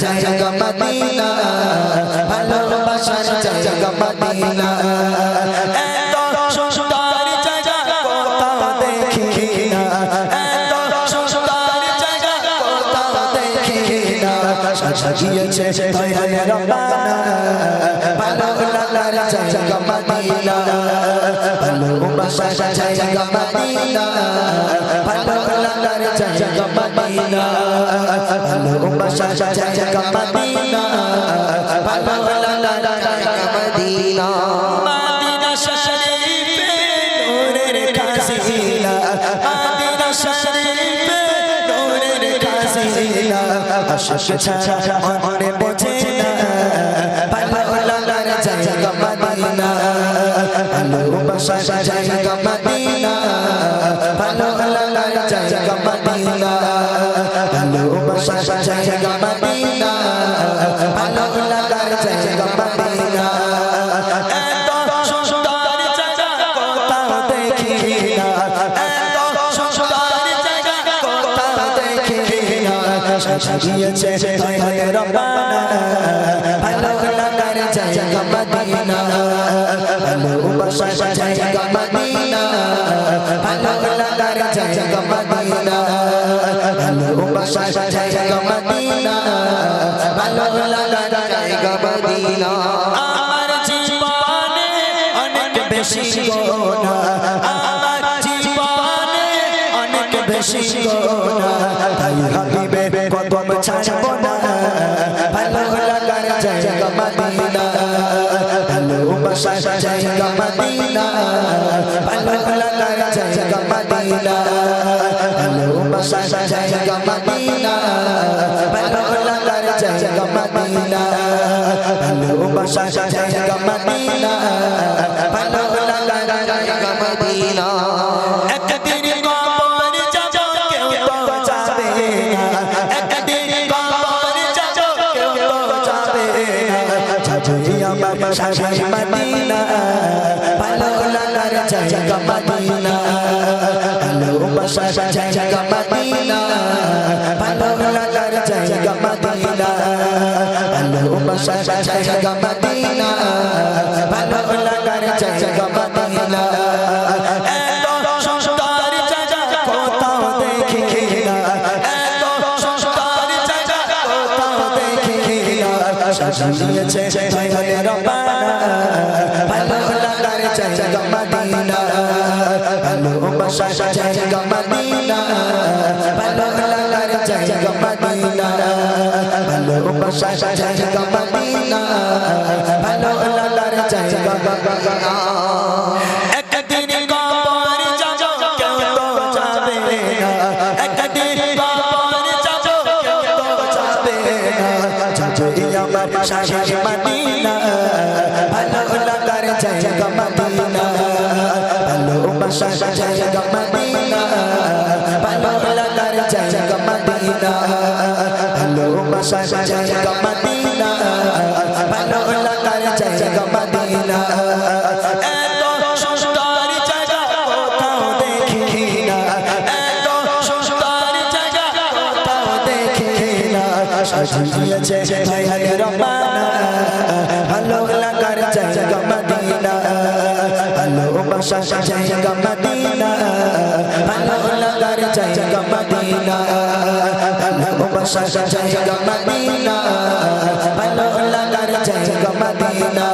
জায়গা মদিনা ভালোবাসার জায়গা মদিনা সাজিয়েছে দয়াল রব্বানা ভালো লাগার জায়গা মদিনা ভালোবাসার জায়গা মদিনা ভালো লাগার জায়গা মদিনা ভালোবাসার জায়গা মদিনা ভালো লাগার জায়গা মদিনা শরীফে নূরের খাজিনা মদিনা শরীফে নূরের খাজিনা আশিক ছাড়া মনে বোঝে না ভালো লাগার জায়গা মদিনা ভালোবাসার সুন্দর জায়গা কোথাও দেখি না সাজিয়েছে দয়াল রব্বানা ভালো লাগার মদিনা মদিনা জায়গা মদিনা, ভালো লাগার জায়গা মদিনা। আমার জীবনে অনেক বেশি গোনা, আমার জীবনে অনেক বেশি গোনা। তাই হাবিবে কদম ছাড়বো না। ভালো লাগার জায়গা মদিনা ভালোবাসার জায়গা মদিনা। ভালো লাগার জায়গা মদিনা ভালোবাসার জায়গা মদিনা। ভালোবাসার জায়গা মদিনা ভালো লাগার জায়গা মদিনা একদিন কবর যাব কেউ তো যাবে না একদিন কবর যাব কেউ তো যাবে না যাবে আমার শাশি মদিনা ভালো লাগার জায়গা মদিনা ভালোবাসার জায়গা মদিনা ভালোবাসার জায়গা মদিনা ভালো লাগার জায়গা মদিনা সাজিয়েছে দয়াল রব্বানা ভালো লাগার জায়গা মদিনা ভালোবাসার জায়গা মদিনা ভালোবাসার জায়গা মদিনা ভালো লাগার জায়গা মদিনা একদিন কবর যাব কেউ তো যাবে না একদিন কবর যাব কেউ তো যাবে না যাবে আমার শাশি মদিনা ভালো লাগার জায়গা মদিনা ভালোবাসার জায়গা মদিনা ভালোবাসার জায়গা মদিনা ভালো লাগার জায়গা মদিনা সাজিয়েছে দয়াল রব্বানা ভালো লাগার জায়গা মদিনা ভালোবাসার জায়গা মদিনা ভালো লাগার জায়গা মদিনা মদিনা ভালো লাগার জায়গা মদিনা